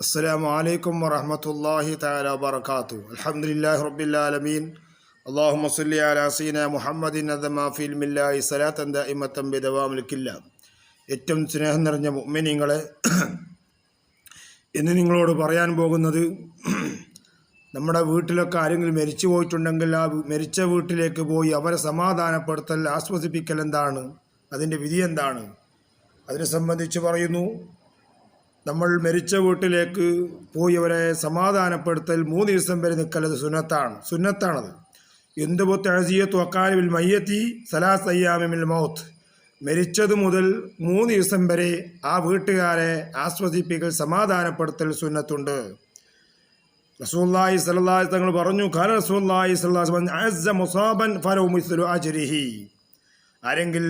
അസ്സാം വലൈക്കും വറഹമത്തല്ലാഹി താല വബർക്കാത്തു അലഹമുല്ലാഹി റബ്ബിലാലമീൻ അള്ളാഹു മസുല്ലി അലാസീന മുഹമ്മദിൻ അദമാഫിൽ മില്ലായി സലാത്തന്ത ഇമത്തം ബിദവാമിൽക്കില്ല ഏറ്റവും സ്നേഹം നിറഞ്ഞ മുമ്മിനിങ്ങളെ ഇന്ന് നിങ്ങളോട് പറയാൻ പോകുന്നത് നമ്മുടെ വീട്ടിലൊക്കെ ആരെങ്കിലും മരിച്ചു പോയിട്ടുണ്ടെങ്കിൽ ആ മരിച്ച വീട്ടിലേക്ക് പോയി അവരെ സമാധാനപ്പെടുത്തൽ ആശ്വസിപ്പിക്കൽ എന്താണ്? അതിന്റെ വിധി എന്താണ്? അതിനെ സംബന്ധിച്ച് പറയുന്നു. നമ്മൾ മരിച്ച വീട്ടിലേക്ക് പോയി അവരെ സമാധാനപ്പെടുത്തൽ മൂന്ന് ദിവസം വരെ നിൽക്കലത് സുന്നത്താണ്. സുന്നത്താണത്. എന്തുപോ തഴസിയത്ത് അക്കാലിൽ മയ്യത്തി സലാസ് അയ്യാമിൽ മൗത്ത്. മരിച്ചത് മുതൽ മൂന്ന് ദിവസം വരെ ആ വീട്ടുകാരെ ആസ്വദിപ്പിക്കൽ സമാധാനപ്പെടുത്തൽ സുന്നത്തുണ്ട്. റസൂല്ലായി സലഹ് തങ്ങൾ പറഞ്ഞു ഖാല റസൂല്ലായി സലഹ് മുസാബൻ ഫലോ ആരെങ്കിൽ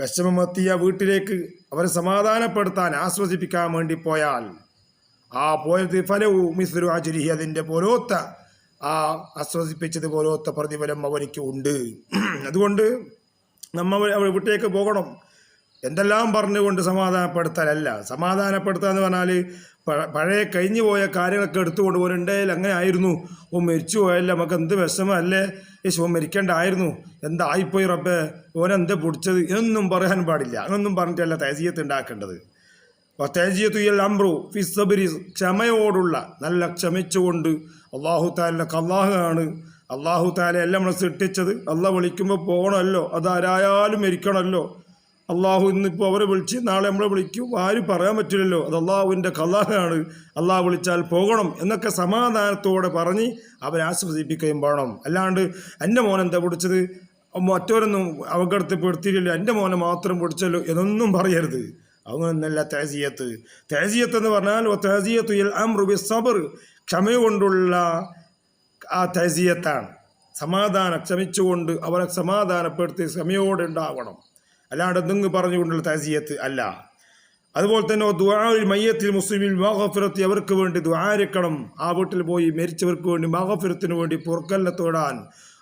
വിഷമമെത്തിയ വീട്ടിലേക്ക് അവരെ സമാധാനപ്പെടുത്താൻ ആസ്വദിപ്പിക്കാൻ വേണ്ടി പോയാൽ ആ പോയത് ഫലവും മിസ്രു അജുരിഹി അതിന്റെ പോലോത്ത ആ ആസ്വദിപ്പിച്ചത് പോലോത്ത പ്രതിഫലം അവനിക്ക് ഉണ്ട്. അതുകൊണ്ട് നമ്മൾ അവൾ വീട്ടിലേക്ക് പോകണം. എന്തെല്ലാം പറഞ്ഞുകൊണ്ട് സമാധാനപ്പെടുത്തലല്ല സമാധാനപ്പെടുത്തുക എന്ന് പറഞ്ഞാൽ പഴയ കഴിഞ്ഞു പോയ കാര്യങ്ങളൊക്കെ എടുത്തുകൊണ്ട് പോലുണ്ടെങ്കിൽ അങ്ങനെ ആയിരുന്നു. ഓ മരിച്ചു പോയല്ലേ നമുക്ക് എന്ത് വിഷമല്ലേ യേശു ഓ മരിക്കേണ്ടായിരുന്നു. എന്തായിപ്പോയി റബ്ബേ? ഓനെന്താ പൊടിച്ചത്? എന്നൊന്നും പറയാൻ പാടില്ല. അങ്ങനൊന്നും പറഞ്ഞിട്ടല്ല തേജീയത്ത് ഉണ്ടാക്കേണ്ടത്. അപ്പോൾ തേജീയത്ത് ഈ അമ്രു ഫിസബരി ക്ഷമയോടുള്ള നല്ല ക്ഷമിച്ചുകൊണ്ട് അള്ളാഹു താലിന്റെ കല്ലാഹാണ്. അള്ളാഹു താലെ എല്ലാം നമ്മളെ സൃഷ്ടിച്ചത്. അള്ളാഹ് വിളിക്കുമ്പോൾ പോകണമല്ലോ അതാരായാലും മരിക്കണമല്ലോ. അള്ളാഹു ഇന്നിപ്പോൾ അവരെ വിളിച്ച് നാളെ നമ്മളെ വിളിക്കും. ആരും പറയാൻ പറ്റില്ലല്ലോ. അത് അള്ളാഹുവിന്റെ കലാഹാണ് അള്ളാഹു വിളിച്ചാൽ പോകണം എന്നൊക്കെ സമാധാനത്തോടെ പറഞ്ഞ് അവരെ ആശ്വസിപ്പിക്കുകയും വേണം. അല്ലാണ്ട് എന്റെ മോൻ എന്താ പിടിച്ചത്? മറ്റവരൊന്നും അപകടത്തിൽ പെടുത്തിയില്ലല്ലോ എന്റെ മോനെ മാത്രം പിടിച്ചല്ലോ എന്നൊന്നും പറയരുത്. അങ്ങനല്ല തേജീയത്ത് തേജീയത്ത് എന്ന് പറഞ്ഞാൽ തേസിയത്ത് അമ്രുബി സബർ. ക്ഷമ കൊണ്ടുള്ള ആ തേജീയത്താണ് സമാധാനം ക്ഷമിച്ചുകൊണ്ട് അവരെ സമാധാനപ്പെടുത്തി ക്ഷമയോടെ ഉണ്ടാവണം. അല്ലാണ്ട് എന്തെങ്കിലും പറഞ്ഞുകൊണ്ടുള്ള തഹസിയത്ത് അല്ല. അതുപോലെ തന്നെ ദുആൽ മയ്യത്തിൽ മുസ്ലിമിൽ മാഹഫിറത്തി അവർക്ക് വേണ്ടി ദ്വാരക്കണം ആ വീട്ടിൽ പോയി മരിച്ചവർക്ക് വേണ്ടി മാഹഫിറത്തിന് വേണ്ടി പുറക്കല്ല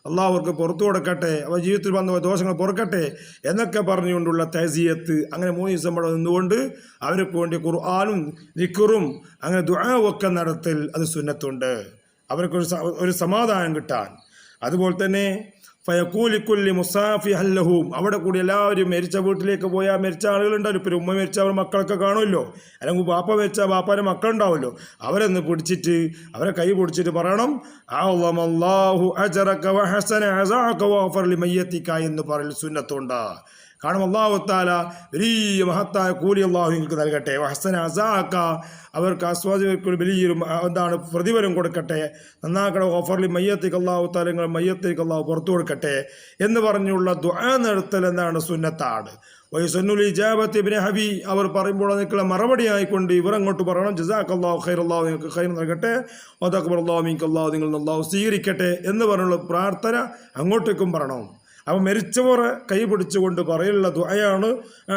അള്ളാഹ് അവർക്ക് പുറത്തു കൊടുക്കട്ടെ. അവ ജീവിതത്തിൽ വന്ന ദോഷങ്ങൾ പുറക്കട്ടെ എന്നൊക്കെ പറഞ്ഞുകൊണ്ടുള്ള തഹസിയത്ത് അങ്ങനെ മൂന്ന് ദിവസം അവിടെ നിന്നുകൊണ്ട് അവർക്ക് വേണ്ടി ഖുർആാനും നിക്കുറും അങ്ങനെ ദുആവും ഒക്കെ നടത്തൽ അത് സുന്നത്തുണ്ട്. അവർക്കൊരു ഒരു സമാധാനം കിട്ടാൻ. അതുപോലെ തന്നെ ഫയക്കൂലിക്കുല്ലി മുസാഫി അല്ലഹൂം. അവിടെ കൂടി എല്ലാവരും മരിച്ച വീട്ടിലേക്ക് പോയാൽ മരിച്ച ആളുകളുണ്ടല്ലോ ഇപ്പോൾ ഉമ്മ മരിച്ച അവർ മക്കളൊക്കെ കാണുമല്ലോ. അല്ലെങ്കിൽ ബാപ്പ മരിച്ച ബാപ്പാന്റെ മക്കളുണ്ടാവുമല്ലോ. അവരെന്ന് പിടിച്ചിട്ട് അവരെ കൈ പിടിച്ചിട്ട് പറയണം ആഹു അജറക വഹസന എന്ന് പറയൽ സുന്നത്തുണ്ട്. കാരണം അള്ളാഹു താല വലിയ മഹത്തായ കൂലി അള്ളാഹു നിങ്ങൾക്ക് നൽകട്ടെ. വഹസന അസാക്ക അവർക്ക് ആസ്വാദികൾക്ക് വലിയൊരു എന്താണ് പ്രതിഫലം കൊടുക്കട്ടെ. നന്നാക്കട ഓഫറിൽ മയ്യത്തേക്ക് അള്ളാഹു താല നിങ്ങൾ മയ്യത്തേക്ക് അള്ളാഹു പുറത്തു കൊടുക്കട്ടെ എന്ന് പറഞ്ഞുള്ള ദുആ നിർത്തൽ എന്താണ് സുന്നത്താണ്. വൈസന്നുൽ ഇജാബത്ത് ഇബിനെ ഹബി. അവർ പറയുമ്പോൾ അതിനുള്ള മറുപടി ആയിക്കൊണ്ട് ഇവർ അങ്ങോട്ട് പറയണം. ജസാഖ് അള്ളാഹു ഖൈർ അള്ളാഹു നിങ്ങൾക്ക് ഖൈർ നൽകട്ടെ. ഓതാക്കബർ അള്ളാഹു മീൻക്ക് അള്ളാഹു നിങ്ങൾ അള്ളാഹു സ്വീകരിക്കട്ടെ എന്ന് പറഞ്ഞുള്ള പ്രാർത്ഥന അങ്ങോട്ടേക്കും പറയണം. അവ മരിച്ചവരെ കൈ പിടിച്ചുകൊണ്ട് പറയുള്ള ദുആയാണ്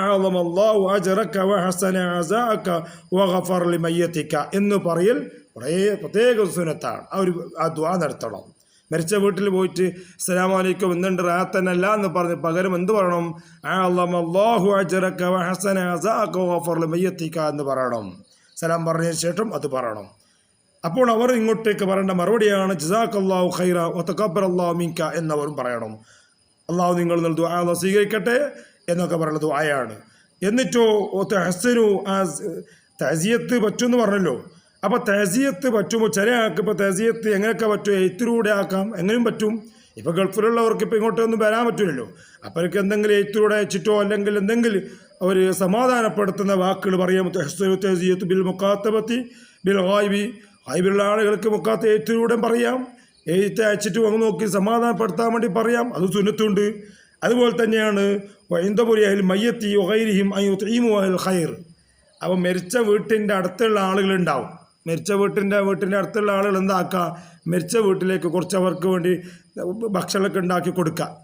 അഅ്ളമ അല്ലാഹു അജ്റക വഹസന അസാക വഗഫർ ലിമയ്യതിക എന്ന് പറയൽ കുറേ പ്രത്യേക സുനത്താണ് ആ ഒരു ആ ദുആ നടത്തണം. മരിച്ച വീട്ടിൽ പോയിട്ട് അസ്സലാമു അലൈക്കും എന്തുണ്ട് റാത്തനല്ല എന്ന് പറഞ്ഞ് പകരം എന്ത് പറയണം? അള്ളാഹു അല്ലാഹു അജ്റക വഹസന അസാക വഗഫർ ലിമയ്യതിക എന്ന് പറയണം. സലാം പറഞ്ഞതിന് ശേഷം അത് പറയണം. അപ്പോൾ അവർ ഇങ്ങോട്ടേക്ക് പറയേണ്ട മറുപടിയാണ് ജസാഖ് അള്ളാഹു ഖൈറ ഒത്തക്കബർ അള്ളാഹു മിങ്ക എന്നവരും പറയണം. അള്ളാഹു നിങ്ങൾ ദുആ സ്വീകരിക്കട്ടെ എന്നൊക്കെ പറയുന്നത് ദുആയാണ്. എന്നിട്ടോ തഹസനു ആ തഹസിയത്ത് പറ്റുമെന്ന് പറഞ്ഞല്ലോ. അപ്പോൾ തഹസിയത്ത് പറ്റുമ്പോൾ ചില ആൾക്ക് ഇപ്പോൾ തഹസിയത്ത് എങ്ങനെയൊക്കെ പറ്റും? എഴുത്തിലൂടെ ആക്കാം എങ്ങനെയും പറ്റും. ഇപ്പോൾ ഗൾഫിലുള്ളവർക്ക് ഇപ്പോൾ ഇങ്ങോട്ടൊന്നും വരാൻ പറ്റില്ലല്ലോ. അവർക്ക് എന്തെങ്കിലും എഴുത്തിലൂടെ അയച്ചിട്ടോ അല്ലെങ്കിൽ എന്തെങ്കിലും അവർ സമാധാനപ്പെടുത്തുന്ന വാക്കുകൾ പറയാം. തെഹ്സനു തഹസിയത്ത് ബിൽ മുക്കാത്തബത്തി ബിൽ ഹായ്ബി ഹായ്ബിലുള്ള ആളുകൾക്ക് മുക്കാത്ത എഴുത്തിലൂടെ പറയാം. എഴുത്ത് അയച്ചിട്ട് അങ്ങ് നോക്കി സമാധാനപ്പെടുത്താൻ വേണ്ടി പറയാം. അത് സുന്നത്തുണ്ട്. അതുപോലെ തന്നെയാണ് വൈന്തപുരിയായാൽ മയ്യത്തി ഒഹൈരിഹിം അയ്യുത്തീമു അൽ ഖൈർ. അപ്പോൾ മരിച്ച വീട്ടിന്റെ അടുത്തുള്ള ആളുകളുണ്ടാവും. മരിച്ച വീട്ടിന്റെ വീട്ടിന്റെ അടുത്തുള്ള ആളുകൾ എന്താക്കുക മരിച്ച വീട്ടിലേക്ക് കുറച്ച് അവർക്ക് വേണ്ടി ഭക്ഷണമൊക്കെ ഉണ്ടാക്കി കൊടുക്കുക.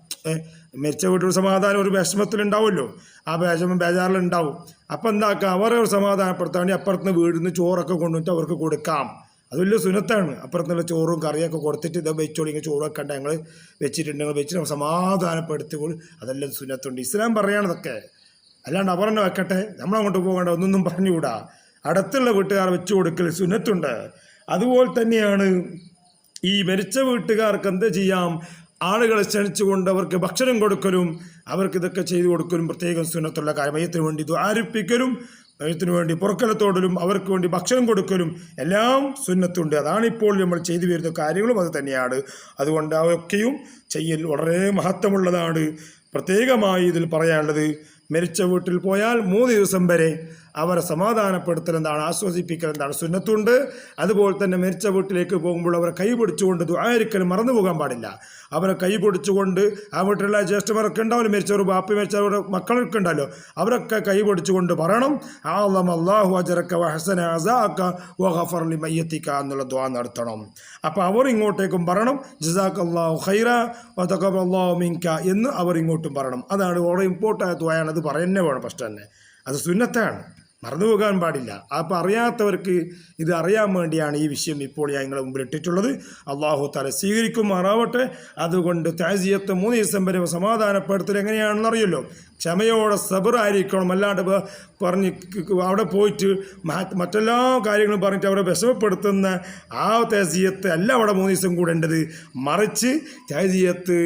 മരിച്ച വീട്ടിൽ സമാധാനം ഒരു വിഷമത്തിലുണ്ടാവുമല്ലോ. ആ വിഷമം ബേജാറിലുണ്ടാവും. അപ്പം എന്താക്കുക അവരെ സമാധാനപ്പെടുത്താൻ വേണ്ടി അപ്പുറത്തുനിന്ന് വീടിൽ നിന്ന് ചോറൊക്കെ കൊണ്ടുവന്നിട്ട് അവർക്ക് കൊടുക്കാം. അത് വലിയ സുനത്താണ് അപ്പുറത്തുള്ള ചോറും കറിയൊക്കെ കൊടുത്തിട്ട് ഇതാ വെച്ചോളി ഇങ്ങനെ ചോറൊക്കെ ഉണ്ട് ഞങ്ങൾ വെച്ചിട്ടുണ്ടെങ്കിൽ വെച്ചിട്ട് സമാധാനപ്പെടുത്തി അതെല്ലാം സുനത്തുണ്ട് ഇസ്ലാം പറയണതൊക്കെ അല്ലാണ്ട് അവർ തന്നെ വെക്കട്ടെ? നമ്മളങ്ങോട്ട് പോകേണ്ട ഒന്നൊന്നും പറഞ്ഞുകൂടാ. അടുത്തുള്ള വീട്ടുകാർ വെച്ചു കൊടുക്കൽ സുനത്തുണ്ട് അതുപോലെ തന്നെയാണ് ഈ മരിച്ച വീട്ടുകാർക്ക് എന്ത് ചെയ്യാം? ആളുകളെ ക്ഷണിച്ചുകൊണ്ട് അവർക്ക് ഭക്ഷണം കൊടുക്കലും അവർക്ക് ഇതൊക്കെ ചെയ്തു കൊടുക്കലും പ്രത്യേകം സുന്നത്തുള്ള കാര്യം വേണ്ടി വേണ്ടി ആരിപ്പിക്കലും മയത്തിന് വേണ്ടി പുറക്കലത്തോടലും അവർക്ക് വേണ്ടി ഭക്ഷണം കൊടുക്കലും എല്ലാം സുന്നത്തുണ്ട്. അതാണിപ്പോൾ നമ്മൾ ചെയ്തു വരുന്ന കാര്യങ്ങളും അത് തന്നെയാണ്. അതുകൊണ്ട് അതൊക്കെയും ചെയ്യൽ വളരെ മഹത്വമുള്ളതാണ്. പ്രത്യേകമായി ഇതിൽ പറയാനുള്ളത് മരിച്ച വീട്ടിൽ പോയാൽ മൂന്ന് ദിവസം വരെ അവരെ സമാധാനപ്പെടുത്തൽ എന്താണ് ആശ്വസിപ്പിക്കൽ എന്താണ് സുന്നത്തുണ്ട്. അതുപോലെ തന്നെ മരിച്ച വീട്ടിലേക്ക് പോകുമ്പോൾ അവരെ കൈ പിടിച്ചുകൊണ്ട് ദുആരിക്കൽ മറന്നു പോകാൻ പാടില്ല. അവരെ കൈ പിടിച്ചുകൊണ്ട് ആ വീട്ടിലുള്ള ജ്യേഷ്ഠമാരൊക്കെ ഉണ്ടാവില്ല മരിച്ചവർ ബാപ്പി മരിച്ചവരുടെ മക്കളൊക്കെ ഉണ്ടല്ലോ അവരൊക്കെ കൈ പിടിച്ചുകൊണ്ട് പറയണം ആലം അള്ളാഹു അജറക്ക വഹസന അസാക്ക വഹഫർലി മയ്യത്തിക്ക എന്നുള്ള ദ്വാ നടത്തണം. അപ്പോൾ അവർ ഇങ്ങോട്ടേക്കും പറയണം ജസാക്ക അള്ളാഹു ഖൈറ വതഖബ അള്ളാഹു മിൻക എന്ന് അവർ ഇങ്ങോട്ടും പറയണം. അതാണ് വളരെ ഇമ്പോർട്ടന്റ് ദ്വായാണ് അത് പറയുന്നേ വേണം ഫസ്റ്റ് തന്നെ. അത് സുന്നത്താണ്. മറന്നു പോകാൻ പാടില്ല. അപ്പോൾ അറിയാത്തവർക്ക് ഇത് അറിയാൻ വേണ്ടിയാണ് ഈ വിഷയം ഇപ്പോൾ ഞാൻ നിങ്ങളുടെ മുമ്പിൽ ഇട്ടിട്ടുള്ളത്. അള്ളാഹു തല സ്വീകരിക്കുമാറാവട്ടെ. അതുകൊണ്ട് താജിയത്ത് മൂന്ന് ദിവസം വരെ സമാധാനപ്പെടുത്തൽ എങ്ങനെയാണെന്ന് അറിയല്ലോ ക്ഷമയോടെ സബറായിരിക്കണം അല്ലാണ്ട് പറഞ്ഞ് അവിടെ പോയിട്ട് മറ്റെല്ലാ കാര്യങ്ങളും പറഞ്ഞിട്ട് അവരെ വിഷമപ്പെടുത്തുന്ന ആ തേജീയത്ത് അല്ല അവിടെ മൂന്ന് ദിവസം കൂടേണ്ടത് മറിച്ച് തേജീയത്ത്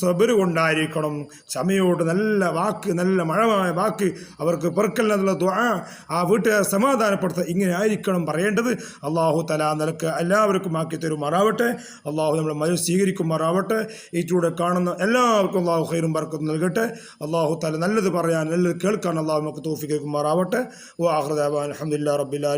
സബർ കൊണ്ടായിരിക്കണം. ക്ഷമയോട് നല്ല വാക്ക് നല്ല മഴമായ വാക്ക് അവർക്ക് പെറുക്കൽ നല്ല ദ്വാ ആ വീട്ടുകാരെ സമാധാനപ്പെടുത്തുക ഇങ്ങനെ ആയിരിക്കണം പറയേണ്ടത്. അള്ളാഹു തല നിലയ്ക്ക് എല്ലാവർക്കും ആക്കി തരുമാറാവട്ടെ. അള്ളാഹു നമ്മളെ മതി സ്വീകരിക്കുമാറാവട്ടെ. ഇതിലൂടെ കാണുന്ന എല്ലാവർക്കും അള്ളാഹു ഹൈറും ബർക്കത്തും നൽകട്ടെ. അള്ളാഹു തല നല്ലത് പറയാൻ നല്ലത് കേൾക്കാൻ അള്ളാഹു നമുക്ക് തോഫിക്കുമാറാവട്ടെ വാഹൃദാബാൻ അഹമ്മദില്ല റബ്ബില്ലാ